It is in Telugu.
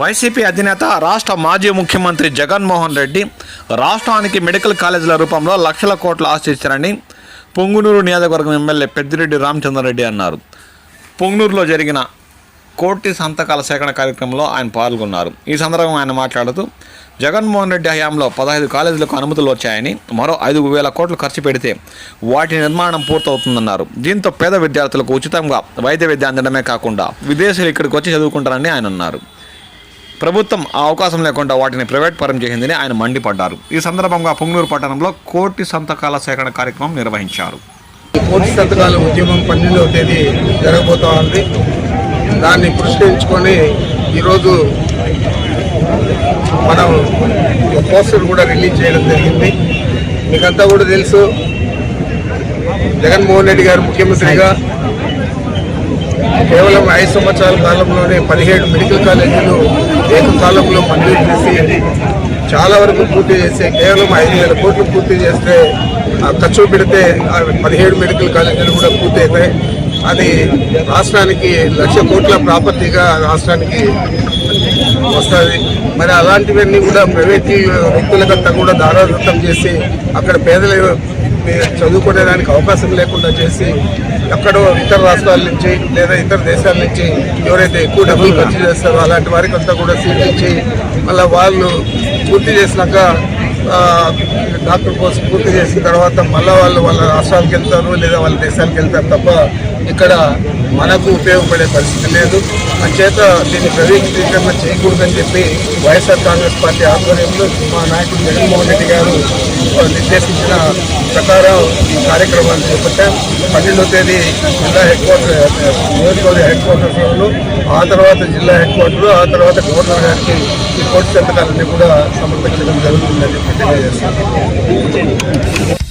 వైసీపీ అధినేత రాష్ట్ర మాజీ ముఖ్యమంత్రి జగన్మోహన్ రెడ్డి రాష్ట్రానికి మెడికల్ కాలేజీల రూపంలో లక్షల కోట్లు ఆశించారని పొంగునూరు నియోజకవర్గం ఎమ్మెల్యే పెద్దిరెడ్డి రామచంద్రారెడ్డి అన్నారు. పొంగునూరులో జరిగిన కోటి సంతకాల సేకరణ కార్యక్రమంలో ఆయన పాల్గొన్నారు. ఈ సందర్భంగా ఆయన మాట్లాడుతూ జగన్మోహన్ రెడ్డి హయాంలో పదహైదు కాలేజీలకు అనుమతులు వచ్చాయని మరో ఐదు వేల కోట్లు ఖర్చు పెడితే వాటి నిర్మాణం పూర్తవుతుందన్నారు. దీంతో పేద విద్యార్థులకు ఉచితంగా వైద్య విద్య అందడమే కాకుండా విదేశీయులు ఇక్కడికి వచ్చి చదువుకుంటారని ఆయన అన్నారు. ప్రభుత్వం ఆ అవకాశం లేకుండా వాటిని ప్రైవేట్ పరం చేసిందని ఆయన మండిపడ్డారు. ఈ సందర్భంగా పొంగనూరు పట్టణంలో కోటి సంతకాల సేకరణ కార్యక్రమం నిర్వహించారు. కోటి సంతకాల ఉద్యమం పన్నెండవ తేదీ జరగబోతా ఉంది. దాన్ని పురస్కరించుకొని ఈరోజు మనం పోస్టర్ కూడా రిలీజ్ చేయడం జరిగింది. మీకంతా కూడా తెలుసు. జగన్మోహన్ రెడ్డి గారు ముఖ్యమంత్రిగా కేవలం ఐదు సంవత్సరాల కాలంలోనే పదిహేడు మెడికల్ కాలేజీలు ఏకకాలంలో మంజూరు చేసి చాలా వరకు పూర్తి చేసి కేవలం ఐదు వేల కోట్లు పూర్తి చేస్తే ఖర్చు పెడితే పదిహేడు మెడికల్ కాలేజీలు కూడా పూర్తి అవుతాయి. అది రాష్ట్రానికి లక్ష కోట్ల ప్రాపర్టీగా రాష్ట్రానికి వస్తుంది. మరి అలాంటివన్నీ కూడా ప్రైవేట్ వ్యక్తులకంతా కూడా దారాదత్తం చేసి అక్కడ పేదల చదువుకునేదానికి అవకాశం లేకుండా చేసి ఎక్కడో ఇతర రాష్ట్రాల నుంచి లేదా ఇతర దేశాల నుంచి ఎవరైతే ఎక్కువ డబ్బులు ఖర్చు చేస్తారో అలాంటి వారికి అంతా కూడా సీట్లు ఇచ్చి మళ్ళీ వాళ్ళు పూర్తి చేసినాక డాక్టర్ కోసం పూర్తి చేసిన తర్వాత మళ్ళీ వాళ్ళు వాళ్ళ రాష్ట్రాలకు వెళ్తారు లేదా వాళ్ళ దేశాలకు వెళ్తారు తప్ప ఇక్కడ మనకు ఉపయోగపడే పరిస్థితి లేదు. అంచేత దీన్ని ప్రైవేటీకరణ చేయకూడదని చెప్పి వైఎస్ఆర్ కాంగ్రెస్ పార్టీ ఆధ్వర్యంలో మా నాయకుడు జగన్మోహన్ రెడ్డి గారు నిర్దేశించిన ప్రకారం ఈ కార్యక్రమాన్ని చేపట్టాం. పన్నెండో తేదీ జిల్లా హెడ్ క్వార్టర్ నియోజకవర్గ హెడ్ క్వార్టర్స్లో ఆ తర్వాత జిల్లా హెడ్ క్వార్టర్ ఆ తర్వాత గవర్నర్ గారికి ఈ కోర్టు సంతకాలన్నీ కూడా సమర్పించడం జరుగుతుందని サンタフォーム、同点に。